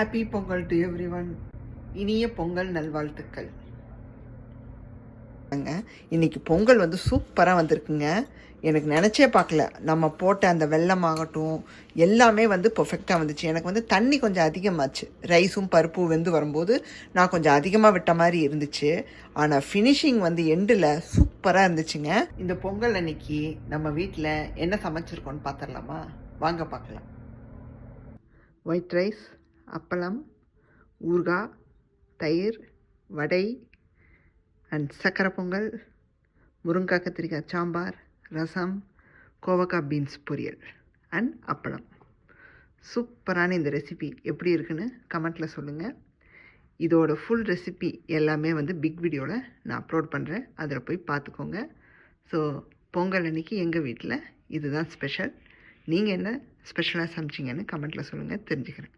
Happy Pongal to everyone இனிய பொங்கல் நல்வாழ்த்துக்கள். இன்னைக்கு பொங்கல் வந்து சூப்பராக வந்திருக்குங்க. எனக்கு நினச்சே பார்க்கல. நம்ம போட்ட அந்த வெல்லம் ஆகட்டும் எல்லாமே வந்து பர்ஃபெக்டாக வந்துச்சு. எனக்கு வந்து தண்ணி கொஞ்சம் அதிகமாச்சு. ரைஸும் பருப்பும் வெந்து வரும்போது நான் கொஞ்சம் அதிகமாக விட்ட மாதிரி இருந்துச்சு. ஆனால் ஃபினிஷிங் வந்து எண்டில் சூப்பராக இருந்துச்சுங்க. இந்த பொங்கல் அன்னைக்கு நம்ம வீட்டில் என்ன சமைச்சிருக்கோன்னு பார்த்துடலாமா வாங்க பார்க்கலாம் ஒயிட் ரைஸ் அப்பளம் ஊறுகாய் தயிர் வடை அண்ட் சக்கரை பொங்கல் முருங்காய் கத்திரிக்காய் சாம்பார் ரசம் கோவக்காய் பீன்ஸ் பொரியல் அண்ட் அப்பளம். சூப்பரான இந்த ரெசிபி எப்படி இருக்குன்னு கமெண்ட்டில் சொல்லுங்கள் இதோட ஃபுல் ரெசிபி எல்லாமே வந்து பிக் வீடியோவில் நான் அப்லோட் பண்ணுறேன் அதில் போய் பார்த்துக்கோங்க. ஸோ பொங்கல் அன்னைக்கு எங்கள் வீட்டில் இதுதான் ஸ்பெஷல் நீங்கள் என்ன ஸ்பெஷலாக சமைச்சிங்கன்னு கமெண்ட்டில் சொல்லுங்கள் தெரிஞ்சுக்கிறேன்.